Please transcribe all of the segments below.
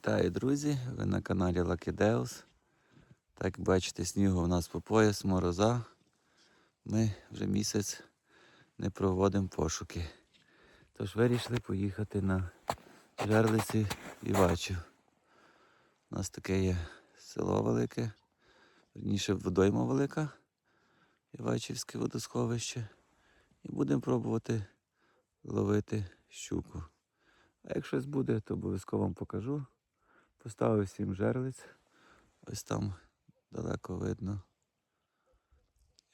Вітаю, друзі! Ви на каналі Lucky Deus. Так бачите, снігу у нас по пояс, мороза. Ми вже місяць не проводимо пошуки. Тож вирішили поїхати на жерлиці Івачів. У нас таке є село велике, верніше водойма велика, Івачівське водосховище. І будемо пробувати ловити щуку. А як щось буде, то обов'язково вам покажу. Поставив сім жерлиць. Ось там далеко видно.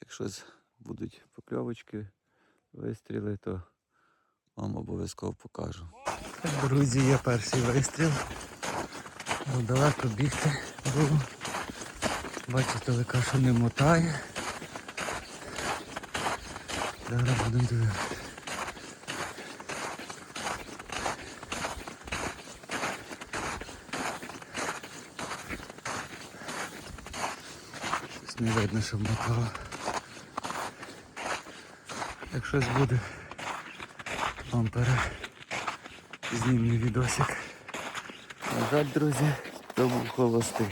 Як щось будуть покльовочки, вистріли, то вам обов'язково покажу. Друзі, є перший вистріл. Бо далеко бігти було. Бачите, лика, що не мотає. Зараз будемо дивитися. Не видно, щоб мотало. Як щось буде, вам знімний відосик. На жаль, друзі, то був холостий.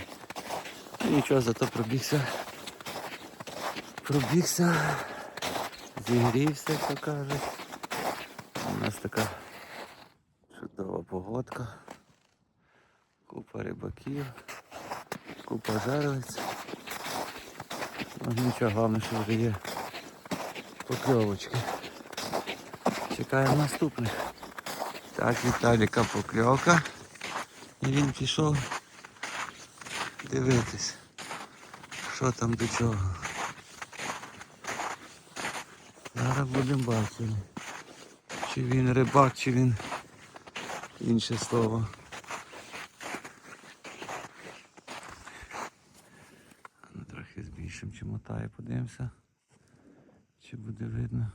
Ну, Нічого, зато пробігся. Пробігся, зігрівся, як то кажуть. У нас така чудова погодка. Купа рибаків, купа жерлиць. Нічого, головне, що вже є покльовочки. Чекаємо наступних. Так, Віталіка покльовка. І він пішов дивитись, що там до чого. Зараз будемо бачити. Чи він рибак, чи він інше слово. Ну, трохи збільшимо, мотає, подивимося. Чи буде видно?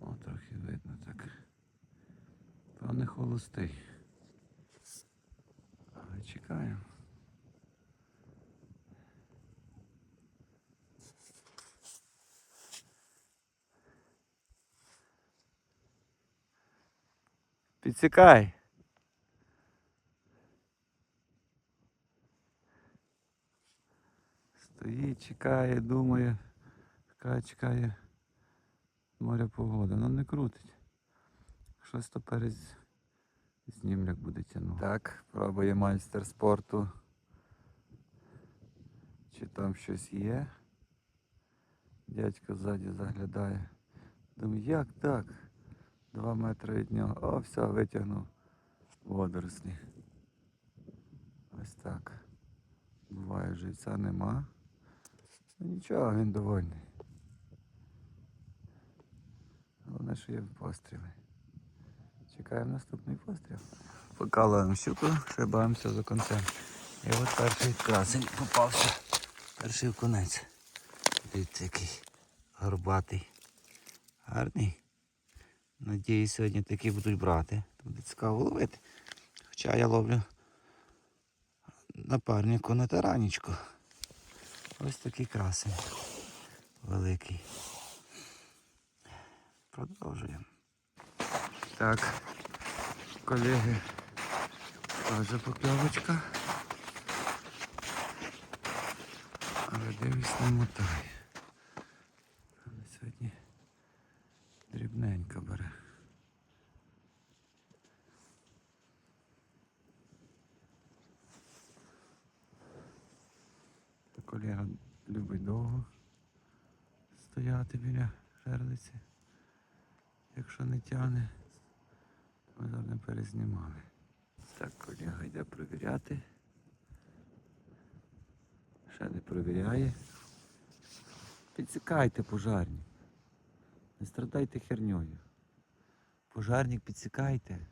О, трохи видно так. Певне холостий. Але чекаємо. Підсікай. Стоїть, чекає, думає, чекає, чекає моря погода. Ну не крутить. Щось то перез знімляк буде тягнути. Так, пробує майстер спорту. Чи там щось є? Дядько ззаді заглядає. Думаю, як так? Два метри від нього. О, все, витягнув водорослі. Ось так. Буває, живця нема. Ну нічого, він довольний. Головне, що є постріли. Чекаємо наступний постріл. Покалуємо щуку, шибаємося за концем. І от перший красень попався. Перший конець. Дивіться, який горбатий. Гарний. Надіюсь, сьогодні такі будуть брати. Буде цікаво ловити. Хоча я ловлю напарнику на таранічку. Ось такий красень. Великий. Продовжуємо. Так, колеги, теж покльовочка. Але дивись, не мотає. Але сьогодні дрібненько бере. Колега любить довго стояти біля жерлиці. Якщо не тягне, ми зараз не перезнімали. Так, колега йде провіряти. Ще не провіряє. Підсікайте пожарник. Не страдайте херньою. Пожарник підсікайте.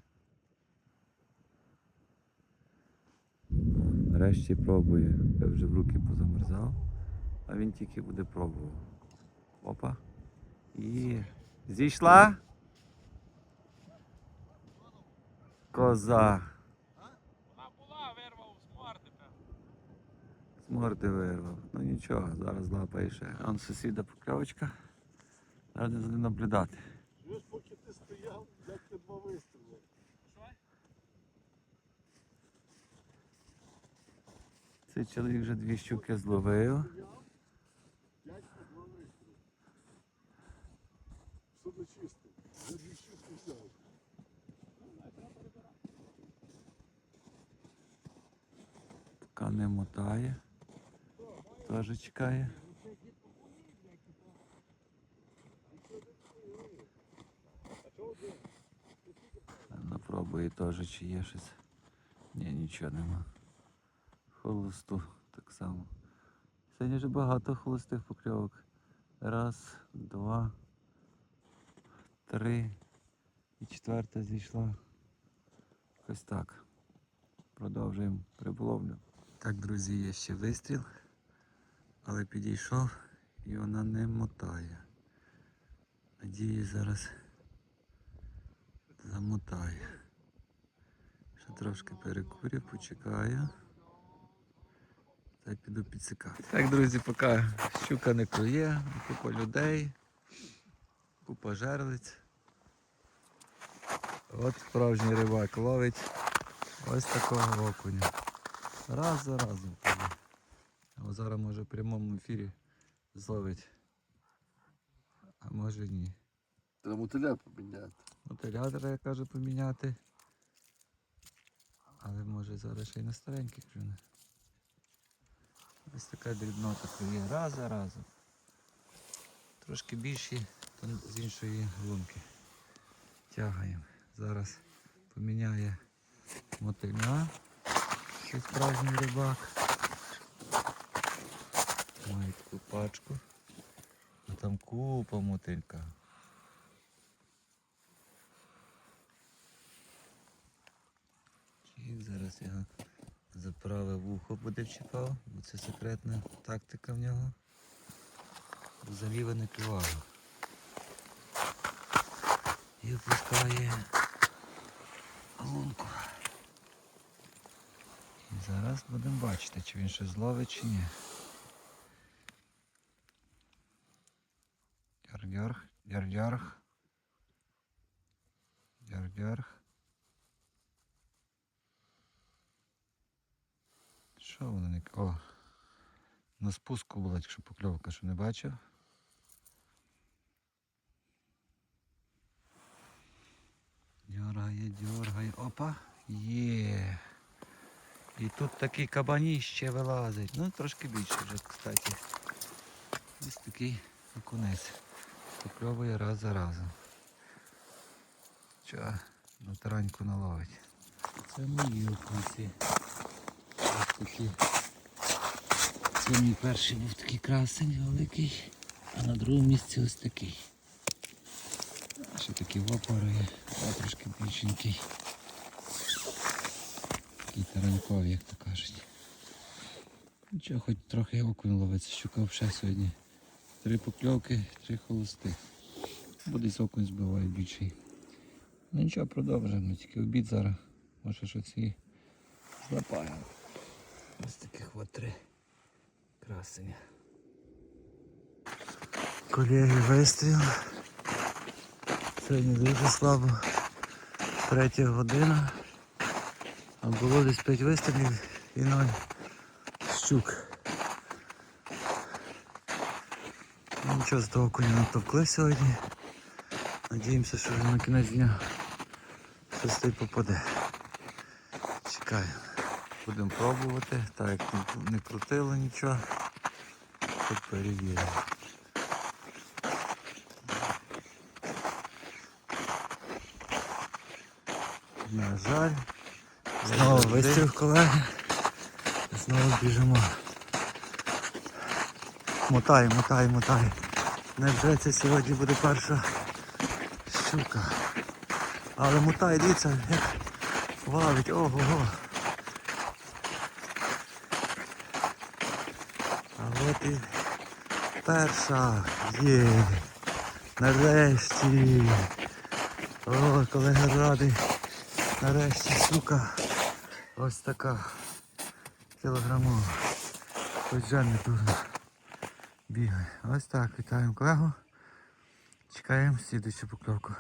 Нарешті пробує. Я вже в руки позамерзав, а він тільки буде пробував. Опа. І зійшла. Коза. Вона була, вирвав з морди. З морди вирвав. Ну нічого, зараз лапає ще. Он сусіда покльовочка. Зараз за ним наблюдати. Чуєш, поки ти стояв, як ти два вистріли. Що? Цей чоловік вже дві щуки зловив. Поки не мотає. Теж чекає. Ну, пробує теж, чи є щось. Ні, нічого нема. Холосту так само. Сьогодні вже багато холостих покльовок. Раз, два, три. І четверта зійшла. Ось так. Продовжуємо риболовлю. Так, друзі, є ще вистріл, але підійшов і вона не мотає. Надію, зараз замотає. Ще трошки перекурю, почекаю. Та піду підсікати. Так, друзі, поки щука не клює, купа людей, купа жерлиць. От справжній рибак ловить ось такого окуня. Раз за разом. А зараз може в прямому ефірі зловить. А може ні. Треба мотиля поміняти. Мотилятора, я кажу, поміняти. Але може зараз ще й на стареньких клюне. Ось така дрібнота клює раз за разом. Трошки більші, з іншої лунки. Тягаємо. Зараз поміняє мотиля. Ще справжній рибак. Має таку пачку. А там купа мотилька. І зараз я за праве вухо буде чіпав, бо це секретна тактика в нього. За ліве не клювало. І опускає лунку. Зараз будемо бачити, чи він щось зловить, чи ні. Дярг-дярг, дярг-дярг. Дярг-дярг. Що воно не... О! На спуску була, якщо покльовка, що не бачив. Дьоргає, дьоргає. Опа! Є. І тут такий кабаніще вилазить. Ну, трошки більше вже, кстати. Ось такий окунець. Покльовує раз за разом. Чо, на тараньку наловить. Це мої окунці. Такі. Це мій перший був такий красень великий, а на другому місці ось такий. Ще такі вопори, а трошки більшенький. Такий тараньковий, як то кажуть. Нічого, хоч трохи окунь ловиться, щука взагалі сьогодні. Три покльовки, три холости. Буде з окунь збиває більший. Ну нічого, продовжуємо, тільки обід зараз. Може щось і злапаємо. Ось таких от три красення. Колеги, вистріл. Сьогодні дуже слабо. Третя година. А було десь 5 вистрілів і 0 щук. Ну, Нічого з того коня натовкли сьогодні. Надіємося, що вже на кінець дня щось попаде. Чекаємо. Будемо пробувати, так як не- крутило нічого. Тут перевіримо. На жаль. Знову вистріл колеги. Знову біжимо. Мотай, мотай, мотай. Невже це сьогодні буде перша щука. Але мотай, дивіться, як валить, ого-го. А перша є. Нарешті. О, колега радий. Нарешті щука. Ось така. Кілограмова. Хоч жаль не дуже бігає. Ось так, вітаємо колегу. Чекаємо слідуючу покльовку.